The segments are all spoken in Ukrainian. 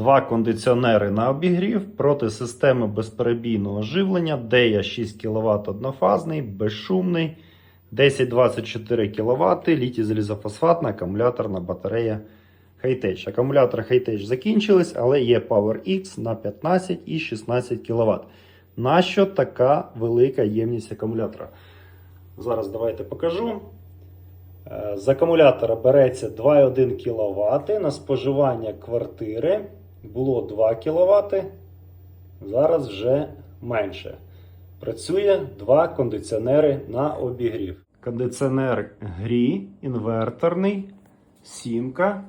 Два кондиціонери на обігрів проти системи безперебійного живлення, DEA 6 кВт однофазний, безшумний, 1024 кВт, літій залізофосфатна акумуляторна батарея Hightech. Акумулятори Hightech закінчились, але є PowerX на 15 і 16 кВт. Нащо така велика ємність акумулятора? Зараз давайте покажу. Е, З акумулятора береться 2,1 кВт. На споживання квартири було 2 кВт. Зараз вже менше. Працює два кондиціонери на обігрів. Кондиціонер грі, інверторний, сімка.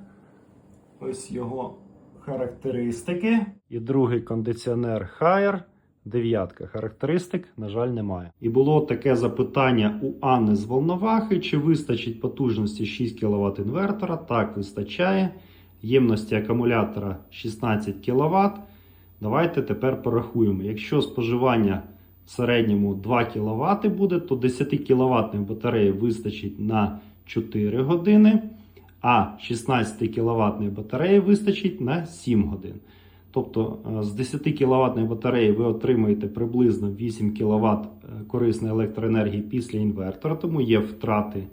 Ось його характеристики. І другий кондиціонер Haier. Дев'ятка характеристик, на жаль, немає. І було таке запитання у Анни з Волновахи: чи вистачить потужності 6 кВт інвертора? Так, вистачає. Ємності акумулятора 16 кВт. Давайте тепер порахуємо. Якщо споживання в середньому 2 кВт буде, то 10 кВт батареї вистачить на 4 години, а 16 кВт батареї вистачить на 7 годин. Тобто е, з 10 кВт батареї ви отримаєте приблизно 8 кВт корисної електроенергії після інвертора, тому є втрати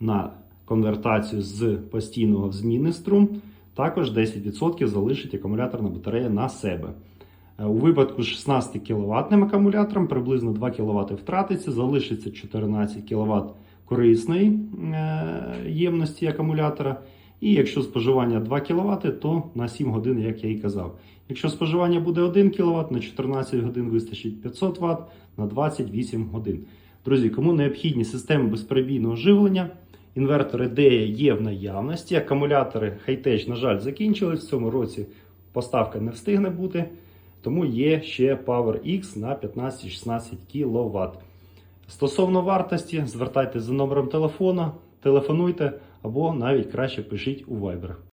на конвертацію з постійного в змінний струм. Також 10% залишить акумуляторна батарея на себе. Е, У випадку з 16 кВт акумулятором приблизно 2 кВт втратиться, залишиться 14 кВт корисної е, ємності акумулятора. І якщо споживання 2 кВт, то на 7 годин, як я і казав. Якщо споживання буде 1 кВт, на 14 годин вистачить 500 Вт на 28 годин. Друзі, кому необхідні системи безперебійного живлення, інвертори DEA є в наявності. Акумулятори Hightech, на жаль, закінчились. В цьому році поставка не встигне бути. Тому є ще PowerX на 15-16 кВт. Стосовно вартості, звертайтеся за номером телефона, телефонуйте або навіть краще пишіть у Viber.